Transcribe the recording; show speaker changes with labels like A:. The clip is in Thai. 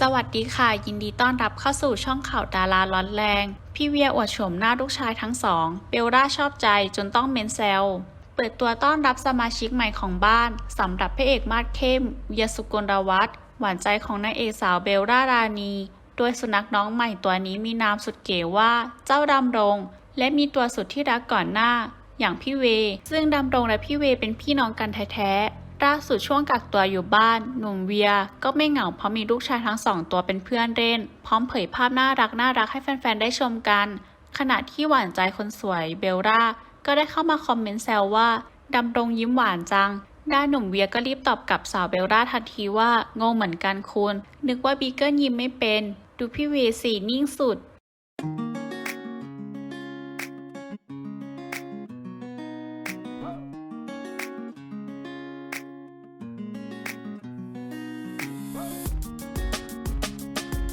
A: สวัสดีค่ะ ยินดีต้อนรับเข้าสู่ช่องข่าวดาราร้อนแรง พี่เวียอวดโฉมหน้าลูกชายทั้งสอง เบลล่าชอบใจจนต้องเมนแซวเปิดตัวต้อนรับสมาชิกใหม่ของบ้านสำหรับพระเอกมาดเข้มเวียสุกลวัฒน์หวานใจของนางเอกสาวเบลล่ารานี โดยสุนัขน้องใหม่ตัวนี้มีนามสุดเก๋ว่า เจ้าดำรง และมีตัวสุดที่รักก่อนหน้า อย่างพี่เว ซึ่งดำรงและพี่เวเป็นพี่น้องกันแท้ๆ ล่าสุดช่วงกักตัวอยู่บ้าน หนุ่มเวียก็ไม่เหงาเพราะมีลูกชายทั้งสองตัวเป็นเพื่อนเล่น พร้อมเผยภาพน่ารักน่ารักให้แฟนๆ ได้ชมกัน ขณะที่หวานใจคนสวยเบลล่าก็ได้เข้ามาคอมเมนต์แซวว่าดำรงยิ้มหวานจัง ด้านหนุ่มเวียก็รีบตอบกลับสาวเบลล่าทันทีว่างงเหมือนกันคุณ นึกว่าบีเกิลยิ้มไม่เป็น ดูพี่เวสีนิ่งสุด